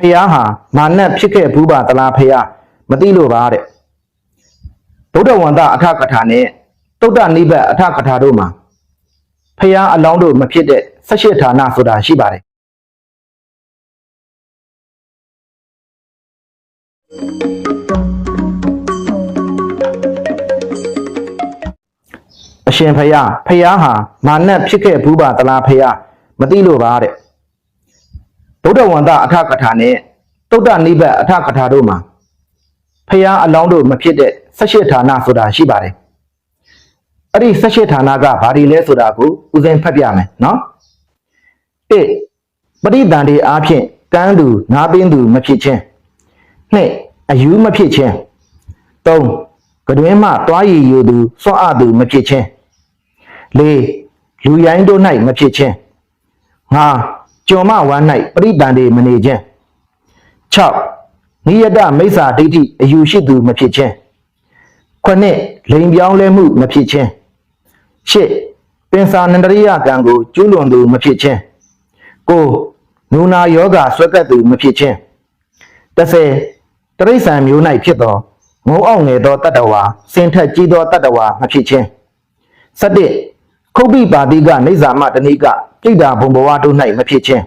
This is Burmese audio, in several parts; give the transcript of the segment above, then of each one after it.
ဖះဟာမာနတ်ဖြစ်ခဲ့ဘူးပါသလားဖះမသိလို့ပါတဲ့ဗုဒ္ဓဝန္တအထကထာနဲ့တုတ်တနိဗ္ဗတ်အထကထာတို့မှာဖះအလောင်းတို့မဖြစ်တဲ့၁၈ဌာနဆိုတာရှိပါတယ်အရှင်ဖះဖះဟာမာနတ်ဖြစ်ခဲ့ဘူးပါသလားဖះမသိလို့ပါတဲ့ ဗုဒ္ဓဝန္တအထကထာနဲ့တုတ်တနိဗ္ဗတ်အထကထာတို့မှာဖះအလောင်းတို့မဖြစ်တဲ့၁၈ဌာနဆိုတာရှိပါတယ်အဲ့ဒီ၁၈ဌာနကဘာတွေလဲဆိုတာကိုဦးဇင်းဖတ်ပြမယ်နော်၁ပရိသန္တိအားဖြင့်ကမ်းသူနားပင်းသူမဖြစ်ခြင်း၂အယူမဖြစ်ခြင်း၃ကတွင်မှတွားရည်ယူသူစွန့်အပ်သူမဖြစ်ခြင်း၄လူရိုင်းတို့၌မဖြစ်ခြင်း၅ ကျော်မဝမ်း၌ပရိသန္တိမနေခြင်း၆နိယတမိစ္ဆာဒိဋ္ဌိအယူရှိသူမဖြစ်ခြင်းခုနှစ်လိန်ပြောင်းလဲမှုမဖြစ်ခြင်းရှစ်ပင်စာနန္ဒရိယကံကိုကျူးလွန်သူမဖြစ်ခြင်းကိုနူနာယောဂဆွဲကပ်သူမဖြစ်ခြင်းတစ်ဆယ်တရိษံမျိုး၌ဖြစ်သောငုံအောင်ငယ်သောတတ္တဝါစင်ထက်ကြီးသောတတ္တဝါမဖြစ်ခြင်း၁၁ ခုတ်ပိပါတိကနေဇာမတဏိကပြိတ္တာဘုံဘဝတို့၌မဖြစ်ခြင်း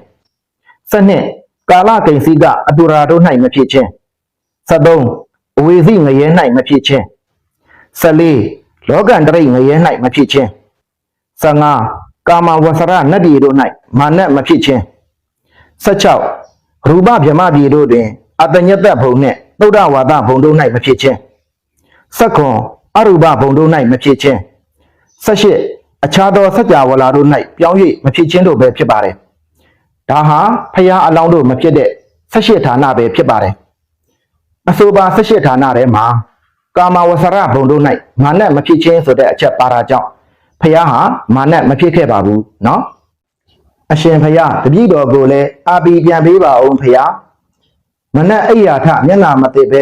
၁၂ကာလကိဉ္စီကအတူရာတို့၌မဖြစ်ခြင်း၁၃အဝေစီငရဲ၌မဖြစ်ခြင်း၁၄လောကန္တရိငရဲ၌မဖြစ်ခြင်း၁၅ကာမဝဆရနတ်ပြည်တို့၌မာနမဖြစ်ခြင်း၁၆ရူပဗြဟ္မပြည်တို့တွင်အတညတ္တဘုံနှင့်သုဒ္ဓဝါဒဘုံတို့၌မဖြစ်ခြင်း၁၇အရူပဘုံတို့၌မဖြစ်ခြင်း၁၈ အခြားသောစัจ java လာတို့၌ပြောင်း၍မဖြစ်ခြင်းတို့ပဲဖြစ်ပါတယ်။ဒါဟာဖျားအလောင်းတို့မဖြစ်တဲ့၁၈ဌာနပဲဖြစ်ပါတယ်။အဆိုပါ၁၈ဌာနထဲမှာကာမဝဆရဘုံတို့၌မာနမဖြစ်ခြင်းဆိုတဲ့အချက်ပါတာကြောင့်ဖျားဟာမာနမဖြစ်ခဲ့ပါဘူးနော်။အရှင်ဖျားတပည့်တော်ကိုလည်းအာပီပြန်ပေးပါအောင်ဖျား။မနက်အိယာထမျက်နာမသိပဲ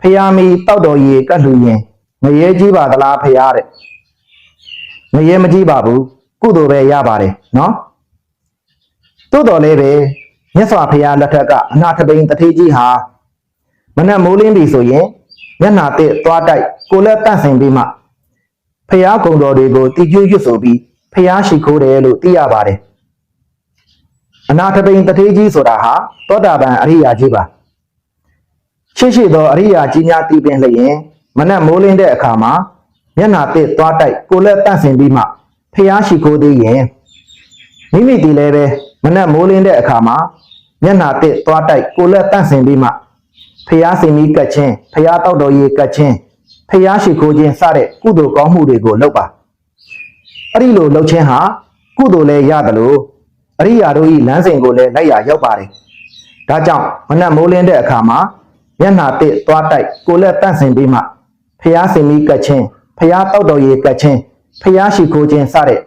ဖျားမီတောက်တော်ရေကတ်လူရင်ငရဲကြီးပါသလားဖျားတဲ့။ ငရဲမကြည့်ပါဘူးကုသိုလ်ပဲရပါတယ်နော်သို့တော်လည်းပဲမြတ်စွာဘုရားလက်ထက်ကအနာထပိန်တထေကြီးဟာမနက်မိုးလင်းပြီဆိုရင်မျက်နာတက်သွားတိုက်ကိုလက်တန့်စင်ပြီးမှဖျားကုံတော်တွေကိုတီကျူးရွတ်ဆိုပြီးဖျားရှိခိုးတယ်လို့သိရပါတယ်အနာထပိန်တထေကြီးဆိုတာဟာသောတာပန်အရိယာကြီးပါရှိရှိသောအရိယာကြီးများတည်ပင်လျင်မနက်မိုးလင်းတဲ့အခါမှာ မျက်နာတစ်သွားတိုက်ကိုလက်တန့်စင်ပြီးမှဖះရှိခိုးသေးရင်မိမိဒီလည်းပဲမနက်မိုးလင်းတဲ့အခါမှာမျက်နာတစ်သွားတိုက်ကိုလက်တန့်စင်ပြီးမှဖះစင်မီကတ်ချင်းဖះတောက်တော်ရေကတ်ချင်းဖះရှိခိုးခြင်းစတဲ့ကုသိုလ်ကောင်းမှုတွေကိုလုပ်ပါအဲ့ဒီလိုလုပ်ခြင်းဟာကုသိုလ်လည်းရတယ်လို့အရိယာတို့ဤလမ်းစဉ်ကိုလည်းလိုက်ရရောက်ပါတယ်ဒါကြောင့်မနက်မိုးလင်းတဲ့အခါမှာမျက်နာတစ်သွားတိုက်ကိုလက်တန့်စင်ပြီးမှဖះစင်မီကတ်ချင်း ဖះတောက်တော်ရေကတ်ချင်းဖះရှိခိုးခြင်းစတဲ့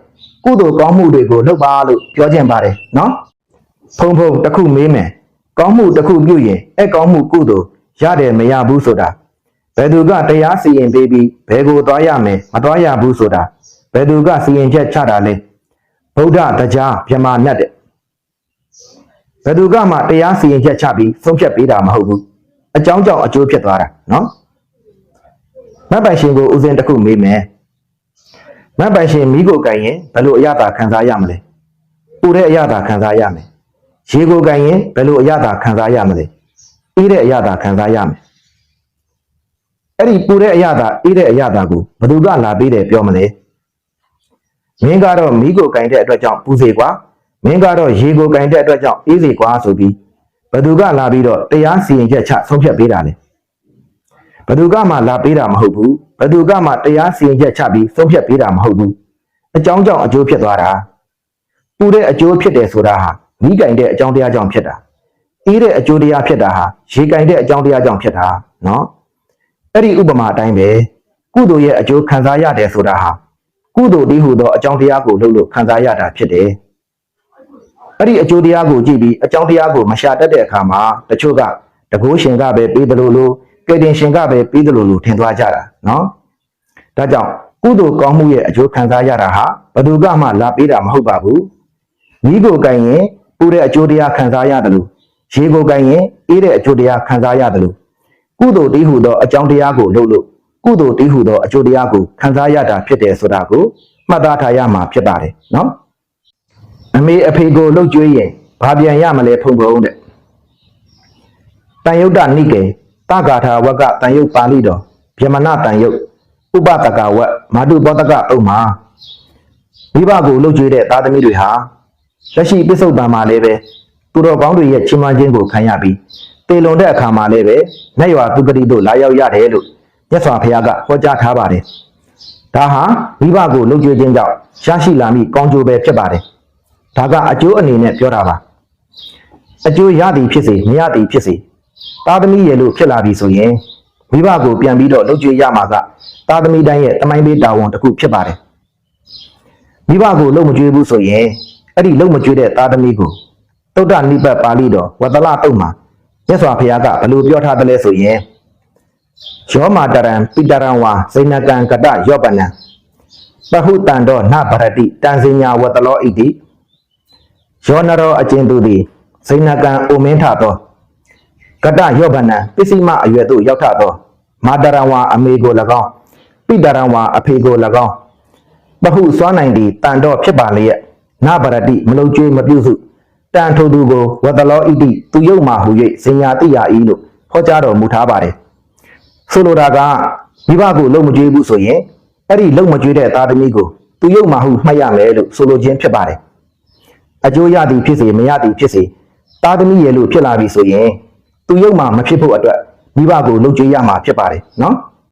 ကုသိုလ်ကောင်းမှုတွေကိုလုပ်ပါလို့ပြောခြင်းပါတယ်နော်ဖုံဖုံတစ်ခုမေးမယ်ကောင်းမှုတစ်ခုပြုရင်အဲ့ကောင်းမှုကုသိုလ်ရတယ်မရဘူးဆိုတာဘယ်သူကတရားစီရင်ပေးပြီးဘယ်ကိုသွားရမယ်မသွားရဘူးဆိုတာဘယ်သူကစီရင်ချက်ချတာလဲဗုဒ္ဓတရားမြမမြတ်တဲ့ဘယ်သူကမှတရားစီရင်ချက်ချပြီးဆုံးဖြတ်ပေးတာမဟုတ်ဘူးအကြောင်းကြောင့်အကျိုးဖြစ်သွားတာနော် မတ်ပိုင်ရှင်ကိုဦးစင်းတစ်ခုမေးမယ်မတ်ပိုင်ရှင်မိကိုကင်ရင်ဘယ်လိုအရသာခံစားရမလဲပူတဲ့အရသာခံစားရမယ်ရေကိုကင်ရင်ဘယ်လိုအရသာခံစားရမလဲအေးတဲ့အရသာခံစားရမယ်အဲ့ဒီပူတဲ့အရသာအေးတဲ့အရသာကိုဘယ်သူကလာပေးတယ်ပြောမလဲမင်းကတော့မိကိုကင်တဲ့အတွက်ကြောင့်ပူစေကွာမင်းကတော့ရေကိုကင်တဲ့အတွက်ကြောင့်အေးစေကွာဆိုပြီးဘယ်သူကလာပြီးတော့တရားစီရင်ချက်ချဆုံးဖြတ်ပေးတာလဲ ဘယ်သူကမှလာပေးတာမဟုတ်ဘူးဘယ်သူကမှတရားစီရင်ချက်ချပြီးဆုံးဖြတ်ပေးတာမဟုတ်ဘူးအကြောင်းကြောင့်အကျိုးဖြစ်သွားတာပူတဲ့အကျိုးဖြစ်တယ်ဆိုတာဟာမိကင်တဲ့အကြောင်းတရားကြောင့်ဖြစ်တာအေးတဲ့အကျိုးတရားဖြစ်တာဟာရေကင်တဲ့အကြောင်းတရားကြောင့်ဖြစ်တာနော်အဲ့ဒီဥပမာအတိုင်းပဲကုသိုလ်ရဲ့အကျိုးခံစားရတယ်ဆိုတာဟာကုသိုလ်တည်းဟူသောအကြောင်းတရားကိုလုပ်လို့ခံစားရတာဖြစ်တယ်အဲ့ဒီအကျိုးတရားကိုကြည့်ပြီးအကြောင်းတရားကိုမရှာတတ်တဲ့အခါမှာတချို့ကတကိုးရှင်ကပဲပြီးတယ်လို့လို့ ကယ်တင်ရှင်ကပဲပြီးတယ်လို့လို့ထင်သွားကြတာနော်ဒါကြောင့်ကုသိုလ်ကောင်းမှုရဲ့အကျိုးခံစားရတာဟာဘယ်သူကမှလာပေးတာမဟုတ်ပါဘူးမိကိုကင်ရင်ပူတဲ့အကျိုးတရားခံစားရတယ်လို့ရေကိုကင်ရင်အေးတဲ့အကျိုးတရားခံစားရတယ်လို့ကုသိုလ်တည်းဟူသောအကြောင်းတရားကိုလုပ်လို့ကုသိုလ်တည်းဟူသောအကျိုးတရားကိုခံစားရတာဖြစ်တယ်ဆိုတာကိုမှတ်သားထားရမှာဖြစ်ပါတယ်နော်အမေအဖေကိုလှုပ်ကြွေးရင်ဘာပြန်ရမလဲဖုံဖုံတဲ့တန်ယုတ်တနိကေ တဂါထာဝကတန်ယုတ်ပါဠိတော်ဗြဟ္မဏတန်ယုတ်ဥပတကဝတ်မာတုပောတကဥမာမိဘကိုလှုပ်ကြွေးတဲ့သားသမီးတွေဟာလက်ရှိပစ္စုပန်မှာလည်းပဲသူတော်ကောင်းတွေရဲ့ချီးမွမ်းခြင်းကိုခံရပြီးတေလွန်တဲ့အခါမှာလည်းပဲနတ်ရွာသူပတိတို့လာရောက်ရတယ်လို့မြတ်စွာဘုရားကဟောကြားထားပါတယ်ဒါဟာမိဘကိုလှုပ်ကြွေးခြင်းကြောင့်ရရှိလာမည့်ကောင်းကျိုးပဲဖြစ်ပါတယ်ဒါကအကျိုးအနေနဲ့ပြောတာပါအကျိုးရသည်ဖြစ်စေမရသည်ဖြစ်စေ သားသမီးရဲ့လို့ဖြစ်လာပြီဆိုရင်မိဘကိုပြန်ပြီးတော့လှုပ်ကြွေးရမှာကသားသမီးတိုင်းရဲ့တမိုင်းပေးတာဝန်တစ်ခုဖြစ်ပါတယ်မိဘကိုလုံမကြွေးဘူးဆိုရင်အဲ့ဒီလုံမကြွေးတဲ့သားသမီးကိုတုဒ္ဒနိပတ်ပါဠိတော်ဝတ္တလတုတ်မှာမြတ်စွာဘုရားကဘယ်လိုပြောထားသလဲဆိုရင်ယောမာတရံပိတရံဝါဇိနကံကတယောပနံပဟုတံတော်နဗရတိတန်စညာဝတ္တလောဣတိယောနရောအကျဉ်သူသည်ဇိနကံအိုမင်းထသော ကတယောပနံပစ္စည်းမအရွယ်သို့ရောက်ထသောမာတရံဝါအမေကို၎င်းပိတရံဝါအဖေကို၎င်းပဟုစွမ်းနိုင်သည်တန်တော့ဖြစ်ပါလျက်နဗရတိမလုံကျွေးမပြုစုတန်ထိုသူကိုဝတ္တလောဣတိသူယုတ်မှဟူ၍ဇင်ညာတိယဤလို့ဟောကြားတော်မူထားပါတယ်ဆိုလိုတာကမိဘကိုလုံမကျွေးဘူးဆိုရင်အဲ့ဒီလုံမကျွေးတဲ့သားသမီးကိုသူယုတ်မှဟုမှတ်ရမယ်လို့ဆိုလိုခြင်းဖြစ်ပါတယ်အကျိုးရသည်ဖြစ်စေမရသည်ဖြစ်စေသားသမီးရဲ့လို့ဖြစ်လာပြီဆိုရင် သူယုတ်မှမဖြစ်ဖို့အတွက်မိဘကိုလုံကျွေးရမှာဖြစ်ပါတယ်နော်